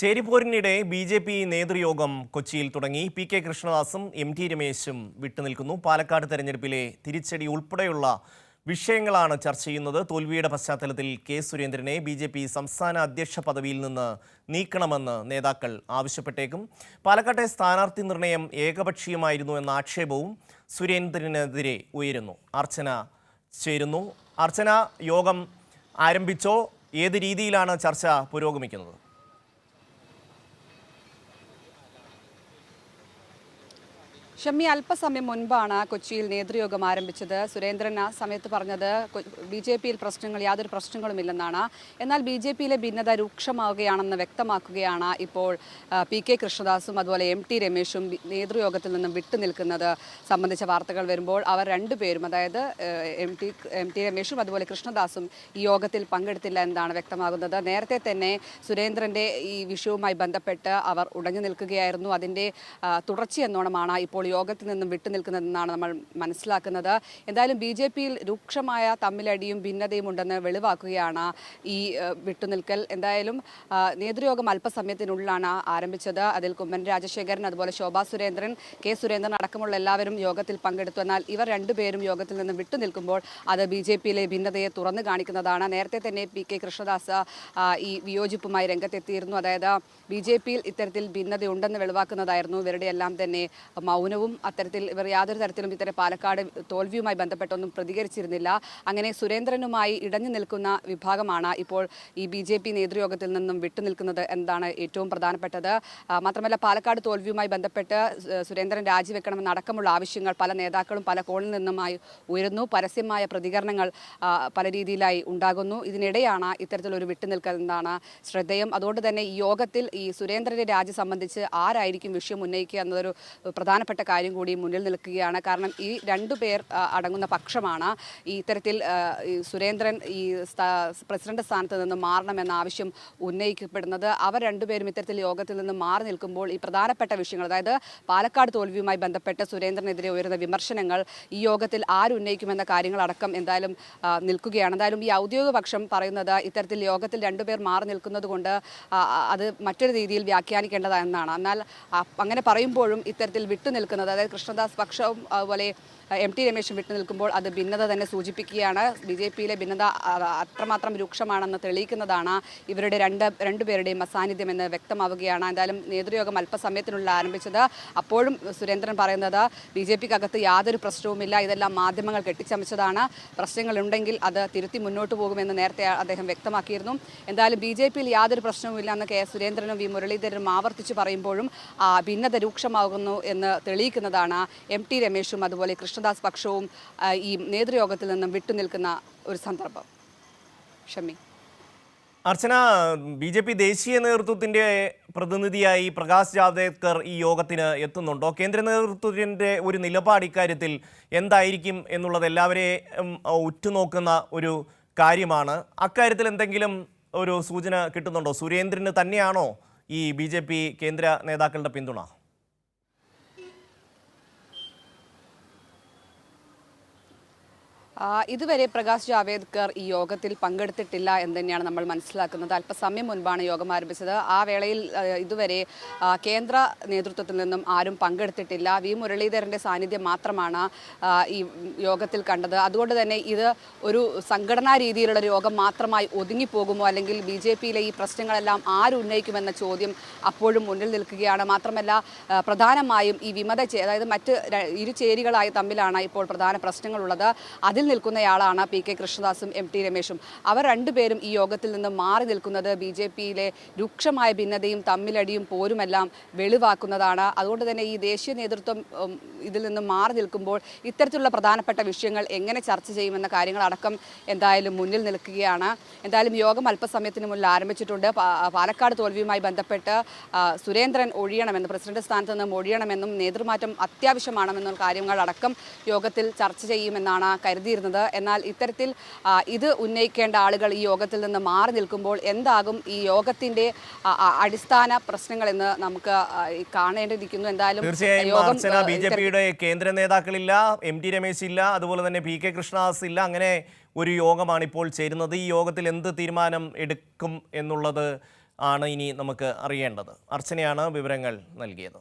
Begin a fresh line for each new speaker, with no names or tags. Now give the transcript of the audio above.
ചേരിപ്പോരിനിടെ B J P നേതൃയോഗം കൊച്ചിയിൽ തുടങ്ങി. പി കെ കൃഷ്ണദാസും എം ടി രമേശും വിട്ടുനിൽക്കുന്നു. പാലക്കാട് തെരഞ്ഞെടുപ്പിലെ തിരിച്ചടി ഉൾപ്പെടെയുള്ള വിഷയങ്ങളാണ് ചർച്ച ചെയ്യുന്നത്. തോൽവിയുടെ പശ്ചാത്തലത്തിൽ കെ സുരേന്ദ്രനെ ബി ജെ പി സംസ്ഥാന അധ്യക്ഷ പദവിയിൽ നിന്ന് നീക്കണമെന്ന് നേതാക്കൾ ആവശ്യപ്പെട്ടേക്കും. പാലക്കാട്ടെ സ്ഥാനാർത്ഥി നിർണയം ഏകപക്ഷീയമായിരുന്നു എന്ന ആക്ഷേപവും സുരേന്ദ്രനെതിരെ ഉയരുന്നു. അർച്ചന ചേരുന്നു. അർച്ചന യോഗം ആരംഭിച്ചോ? ഏത് രീതിയിലാണ് ചർച്ച പുരോഗമിക്കുന്നത്?
ഷമ്മി അല്പസമയം മുൻപാണ് കൊച്ചിയിൽ നേതൃയോഗം ആരംഭിച്ചത്. സുരേന്ദ്രൻ ആ സമയത്ത് പറഞ്ഞത് ബി ജെ പിയിൽ പ്രശ്നങ്ങൾ യാതൊരു പ്രശ്നങ്ങളുമില്ലെന്നാണ്. എന്നാൽ ബി ജെ പിയിലെ ഭിന്നത രൂക്ഷമാവുകയാണെന്ന് വ്യക്തമാക്കുകയാണ് ഇപ്പോൾ പി കെ കൃഷ്ണദാസും അതുപോലെ എം ടി രമേശും നേതൃയോഗത്തിൽ നിന്നും വിട്ടുനിൽക്കുന്നത് സംബന്ധിച്ച വാർത്തകൾ വരുമ്പോൾ അവർ രണ്ടുപേരും അതായത് എം ടി എം ടി രമേശും അതുപോലെ കൃഷ്ണദാസും ഈ യോഗത്തിൽ പങ്കെടുത്തില്ല എന്നാണ് വ്യക്തമാകുന്നത്. നേരത്തെ തന്നെ സുരേന്ദ്രന്റെ ഈ വിഷയവുമായി ബന്ധപ്പെട്ട് അവർ ഉടഞ്ഞു നിൽക്കുകയായിരുന്നു. അതിന്റെ തുടർച്ചയെന്നോണമാണ് ഇപ്പോൾ യോഗത്തിൽ നിന്നും വിട്ടുനിൽക്കുന്നതെന്നാണ് നമ്മൾ മനസ്സിലാക്കുന്നത്. എന്തായാലും ബി ജെ പിയിൽ രൂക്ഷമായ തമ്മിലടിയും ഭിന്നതയും ഉണ്ടെന്ന് വെളിവാക്കുകയാണ് ഈ വിട്ടുനിൽക്കൽ. എന്തായാലും നേതൃയോഗം അല്പസമയത്തിനുള്ളിലാണ് ആരംഭിച്ചത്. അതിൽ കുമ്മൻ രാജശേഖരൻ അതുപോലെ ശോഭാ സുരേന്ദ്രൻ കെ സുരേന്ദ്രൻ അടക്കമുള്ള എല്ലാവരും യോഗത്തിൽ പങ്കെടുത്തു. എന്നാൽ ഇവർ രണ്ടുപേരും യോഗത്തിൽ നിന്ന് വിട്ടുനിൽക്കുമ്പോൾ അത് ബി ജെ പിയിലെ ഭിന്നതയെ തുറന്നു കാണിക്കുന്നതാണ്. നേരത്തെ തന്നെ പി കെ കൃഷ്ണദാസ് ഈ വിയോജിപ്പുമായി രംഗത്തെത്തിയിരുന്നു. അതായത് ബി ജെ പിയിൽ ഇത്തരത്തിൽ ഭിന്നതയുണ്ടെന്ന് വെളിവാക്കുന്നതായിരുന്നു. ഇവരുടെ എല്ലാം തന്നെ മൗനവും അത്തരത്തിൽ ഇവർ യാതൊരു തരത്തിലും ഇത്തരം പാലക്കാട് തോൽവിയുമായി ബന്ധപ്പെട്ടൊന്നും പ്രതികരിച്ചിരുന്നില്ല. അങ്ങനെ സുരേന്ദ്രനുമായി ഇടഞ്ഞു നിൽക്കുന്ന വിഭാഗമാണ് ഇപ്പോൾ ഈ ബി ജെ പി നേതൃയോഗത്തിൽ നിന്നും വിട്ടുനിൽക്കുന്നത് എന്നതാണ് ഏറ്റവും പ്രധാനപ്പെട്ടത്. മാത്രമല്ല പാലക്കാട് തോൽവിയുമായി ബന്ധപ്പെട്ട് സുരേന്ദ്രൻ രാജിവെക്കണമെന്ന് അടക്കമുള്ള ആവശ്യങ്ങൾ പല നേതാക്കളും പല കോണിൽ നിന്നുമായി ഉയരുന്നു. പരസ്യമായ പ്രതികരണങ്ങൾ പല രീതിയിലായി ഉണ്ടാകുന്നു. ഇതിനിടെയാണ് ഇത്തരത്തിലൊരു വിട്ടുനിൽക്കൽ എന്നാണ് ശ്രദ്ധേയം. അതുകൊണ്ട് തന്നെ ഈ യോഗത്തിൽ ഈ സുരേന്ദ്രന്റെ രാജി സംബന്ധിച്ച് ആരായിരിക്കും വിഷയം ഉന്നയിക്കുക എന്നതൊരു പ്രധാനപ്പെട്ട കാര്യം കൂടി മുന്നിൽ നിൽക്കുകയാണ്. കാരണം ഈ രണ്ടു പേർ അടങ്ങുന്ന പക്ഷമാണ് ഈ ഇത്തരത്തിൽ സുരേന്ദ്രൻ ഈ പ്രസിഡന്റ് സ്ഥാനത്ത് നിന്ന് മാറണമെന്ന ആവശ്യം ഉന്നയിക്കപ്പെടുന്നത്. അവർ രണ്ടുപേരും ഇത്തരത്തിൽ യോഗത്തിൽ നിന്ന് മാറി നിൽക്കുമ്പോൾ ഈ പ്രധാനപ്പെട്ട വിഷയങ്ങൾ അതായത് പാലക്കാട് തോൽവിയുമായി ബന്ധപ്പെട്ട് സുരേന്ദ്രനെതിരെ ഉയരുന്ന വിമർശനങ്ങൾ ഈ യോഗത്തിൽ ആരുന്നയിക്കുമെന്ന കാര്യങ്ങളടക്കം എന്തായാലും നിൽക്കുകയാണ്. എന്തായാലും ഈ ഔദ്യോഗിക പക്ഷം പറയുന്നത് ഇത്തരത്തിൽ യോഗത്തിൽ രണ്ടുപേർ മാറി നിൽക്കുന്നത് കൊണ്ട് അത് മറ്റൊരു രീതിയിൽ വ്യാഖ്യാനിക്കേണ്ടതെന്നാണ് എന്നാൽ അങ്ങനെ പറയുമ്പോഴും ഇത്തരത്തിൽ വിട്ടുനിൽക്കുന്നത് അതായത് കൃഷ്ണദാസ് പക്ഷവും അതുപോലെ എം ടി രമേശും വിട്ടു നിൽക്കുമ്പോൾ അത് ഭിന്നത തന്നെ സൂചിപ്പിക്കുകയാണ്. ബി ജെ പിയിലെ ഭിന്നത അത്രമാത്രം രൂക്ഷമാണെന്ന് തെളിയിക്കുന്നതാണ് ഇവരുടെ രണ്ട് രണ്ടുപേരുടെയും അസാന്നിധ്യം എന്ന് വ്യക്തമാവുകയാണ്. എന്തായാലും നേതൃയോഗം അല്പസമയത്തിനുള്ള ആരംഭിച്ചത്. അപ്പോഴും സുരേന്ദ്രൻ പറയുന്നത് ബി ജെ പിക്കകത്ത് യാതൊരു പ്രശ്നവുമില്ല ഇതെല്ലാം മാധ്യമങ്ങൾ കെട്ടിച്ചമച്ചതാണ്. പ്രശ്നങ്ങളുണ്ടെങ്കിൽ അത് തിരുത്തി മുന്നോട്ട് പോകുമെന്ന് നേരത്തെ അദ്ദേഹം വ്യക്തമാക്കിയിരുന്നു. എന്തായാലും ബി ജെ പിയിൽ യാതൊരു പ്രശ്നവുമില്ല എന്ന് കെ സുരേന്ദ്രനും വി മുരളീധരനും ആവർത്തിച്ച് പറയുമ്പോഴും ഭിന്നത രൂക്ഷമാകുന്നു എന്ന് തെളിയിക്കുന്നതാണ് എം ടി രമേശും അതുപോലെ കൃഷ്ണദാസ് പക്ഷവും ഈ നേതൃയോഗത്തിൽ നിന്നും വിട്ടുനിൽക്കുന്ന ഒരു സന്ദർഭം. Shami
Archana B J P ദേശീയ നേതൃത്വത്തിന്റെ പ്രതിനിധിയായി പ്രകാശ് ജാവ്ദേക്കർ ഈ യോഗത്തിന് എത്തുന്നുണ്ടോ? കേന്ദ്ര നേതൃത്വത്തിന്റെ ഒരു നിലപാട് ഇക്കാര്യത്തിൽ എന്തായിരിക്കും എന്നുള്ളത് എല്ലാവരെയും ഉറ്റുനോക്കുന്ന ഒരു കാര്യമാണ്. അക്കാര്യത്തിൽ എന്തെങ്കിലും ഒരു സൂചന കിട്ടുന്നുണ്ടോ? സുരേന്ദ്രന് തന്നെയാണോ ഈ ബി കേന്ദ്ര നേതാക്കളുടെ പിന്തുണ?
ഇതുവരെ പ്രകാശ് ജാവേദ്കർ ഈ യോഗത്തിൽ പങ്കെടുത്തിട്ടില്ല എന്ന് തന്നെയാണ് നമ്മൾ മനസ്സിലാക്കുന്നത്. അല്പസമയം മുൻപാണ് യോഗം ആരംഭിച്ചത്. ആ വേളയിൽ ഇതുവരെ കേന്ദ്ര നേതൃത്വത്തിൽ നിന്നും ആരും പങ്കെടുത്തിട്ടില്ല. വി. മുരളീധരന്റെ സാന്നിധ്യം മാത്രമാണ് ഈ യോഗത്തിൽ കണ്ടത്. അതുകൊണ്ട് തന്നെ ഇത് ഒരു സംഘടനാ രീതിയിലുള്ള യോഗം മാത്രമായി ഒതുങ്ങിപ്പോകുമോ? അല്ലെങ്കിൽ ബി ജെ പിയിലെ ഈ പ്രശ്നങ്ങളെല്ലാം ആരുന്നയിക്കുമെന്ന ചോദ്യം അപ്പോഴും മുന്നിൽ നിൽക്കുകയാണ്. മാത്രമല്ല പ്രധാനമായും ഈ വിമത അതായത് മറ്റ് ഇരു ചേരികളായി തമ്മിലാണ് ഇപ്പോൾ പ്രധാന പ്രശ്നങ്ങളുള്ളത്. അതിൽ നിൽക്കുന്നയാളാണ് പി കെ കൃഷ്ണദാസും എം ടി രമേശും. അവർ രണ്ടുപേരും ഈ യോഗത്തിൽ നിന്ന് മാറി നിൽക്കുന്നത് ബി ജെ പിയിലെ രൂക്ഷമായ ഭിന്നതയും തമ്മിലടിയും പോരുമെല്ലാം വെളിവാക്കുന്നതാണ്. അതുകൊണ്ട് തന്നെ ഈ ദേശീയ നേതൃത്വം ഇതിൽ നിന്ന് മാറി നിൽക്കുമ്പോൾ ഇത്തരത്തിലുള്ള പ്രധാനപ്പെട്ട വിഷയങ്ങൾ എങ്ങനെ ചർച്ച ചെയ്യുമെന്ന കാര്യങ്ങളടക്കം എന്തായാലും മുന്നിൽ നിൽക്കുകയാണ്. എന്തായാലും യോഗം അല്പസമയത്തിന് മുന്നിൽ ആരംഭിച്ചിട്ടുണ്ട്. പാലക്കാട് തോൽവിയുമായി ബന്ധപ്പെട്ട് സുരേന്ദ്രൻ ഒഴിയണമെന്ന് പ്രസിഡന്റ് സ്ഥാനത്ത് നിന്നും ഒഴിയണമെന്നും നേതൃമാറ്റം അത്യാവശ്യമാണെന്നുള്ള കാര്യങ്ങളടക്കം യോഗത്തിൽ ചർച്ച ചെയ്യുമെന്നാണ് കരുതിയിരുന്നത്. എന്നാൽ ഇത്തരത്തിൽ ഇത് ഉന്നയിക്കേണ്ട ആളുകൾ ഈ യോഗത്തിൽ നിന്ന് മാറി നിൽക്കുമ്പോൾ എന്താകും ഈ യോഗത്തിന്റെ അടിസ്ഥാന പ്രശ്നങ്ങൾ എന്ന് നമുക്ക് കാണേണ്ടിരിക്കുന്നു കാണേണ്ടിയിരിക്കുന്നു. എന്തായാലും
തീർച്ചയായും ബി ജെ പിയുടെ കേന്ദ്ര നേതാക്കളില്ല എം ടി രമേശ് ഇല്ല അതുപോലെ തന്നെ പി കെ കൃഷ്ണദാസ് ഇല്ല. അങ്ങനെ ഒരു യോഗമാണ് ഇപ്പോൾ ചേരുന്നത്. ഈ യോഗത്തിൽ എന്ത് തീരുമാനം എടുക്കും എന്നുള്ളത് ആണ് ഇനി നമുക്ക് അറിയേണ്ടത്. അർച്ചനയാണ് വിവരങ്ങൾ നൽകിയത്.